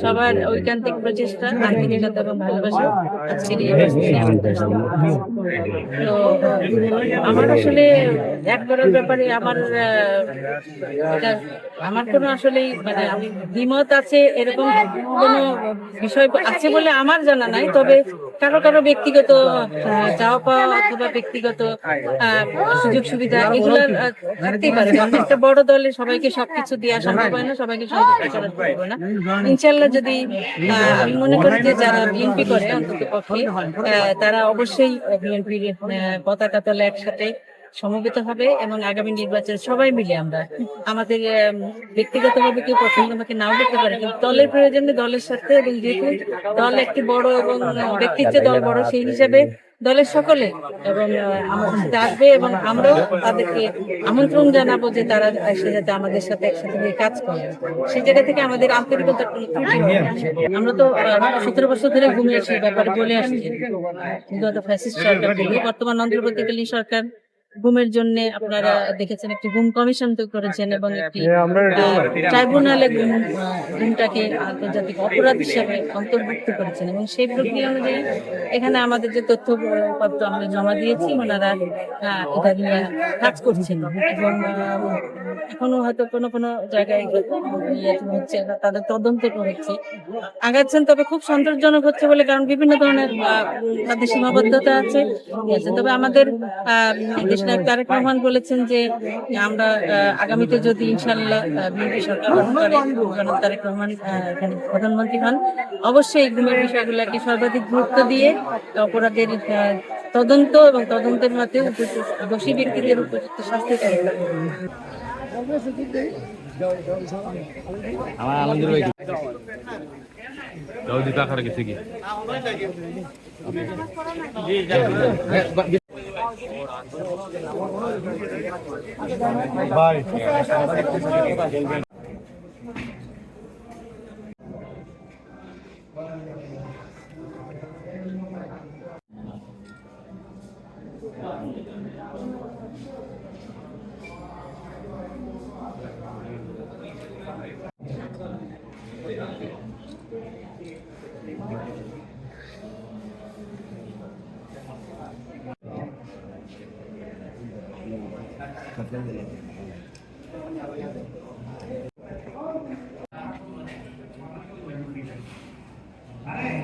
সবার ঐকান্তিক প্রচেষ্টা এবং ভালোবাসা আজকের এই। তো আমার আসলে এক করার ব্যাপারে আমার আমার কোনো আসলেই মানে আমি দ্বিমত আছে এরকম কোনো বিষয় আছে বলে আমার জানা নাই তবে কারও কারও ব্যক্তিগত চাওয়া পাওয়া অথবা ব্যক্তিগত সুযোগ সুবিধা এগুলোর আহ, থাকতেই পারে। একটা বড় দলে সবাইকে সবকিছু দেওয়া সম্ভব হয় না সবাইকে সন্তুষ্ট করা সম্ভব না। ইনশাল্লাহ যদি আমি মনে করি যে যারা বিএনপি করে অন্তত পক্ষে তারা অবশ্যই বিএনপির পতাকা তলে একসাথে সমবেত হবে এবং আগামী নির্বাচন সবাই মিলে আমরা আমাদের ব্যক্তিগত ব্যক্তিগতভাবে কেউ পছন্দ আমাকে নাও করতে পারে, কিন্তু দলের প্রয়োজনে দলের সাথে এবং যেহেতু দল একটি বড় এবং ব্যক্তিত্ব দল বড় সেই হিসাবে দলের সকলে এবং আসবে এবং আমরাও তাদেরকে আমন্ত্রণ জানাব যে তারা এসে যাতে আমাদের সাথে একসাথে হয়ে কাজ করে। সেই জায়গা থেকে আমাদের আন্তরিকতার কোনো ত্রুটি আমরা তো সতেরো বছর ধরে ঘুমিয়ে সেই ব্যাপারে বলে আসছি। কিন্তু ফ্যাসিস্ট সরকার, বর্তমান অন্তর্বর্তীকালীন সরকার ঘুমের জন্য আপনারা দেখেছেন একটি ঘুম কমিশন তো করেছেন এবং একটি ট্রাইব্যুনালে ঘুম ঘুমটাকে আন্তর্জাতিক অপরাধ হিসাবে অন্তর্ভুক্ত করেছেন এবং সেই প্রক্রিয়া অনুযায়ী এখানে আমাদের যে তথ্য পত্র আমরা জমা দিয়েছি ওনারা এটা নিয়ে কাজ করছেন। এবং এখনও হয়তো কোনো কোনো জায়গায় হচ্ছে তাদের তদন্ত হচ্ছে। আগাচ্ছেন তবে খুব সন্তোষজনক হচ্ছে বলে কারণ বিভিন্ন ধরনের তাদের সীমাবদ্ধতা আছে। তবে আমাদের আহ, দেশ নায়ক তারেক রহমান বলেছেন যে আমরা আগামীতে যদি ইনশাল্লাহ বিএনপি সরকার জনাব তারেক রহমান এখানে প্রধানমন্ত্রী হন অবশ্যই এই ঘুমের বিষয়গুলোকে সর্বাধিক গুরুত্ব দিয়ে অপরাধের তদন্ত এবং তদন্তের মধ্যে দোষী ব্যক্তিদের উপযুক্ত শাস্তি আমার আনন্দের ভাই কি by Thank you. Campeón de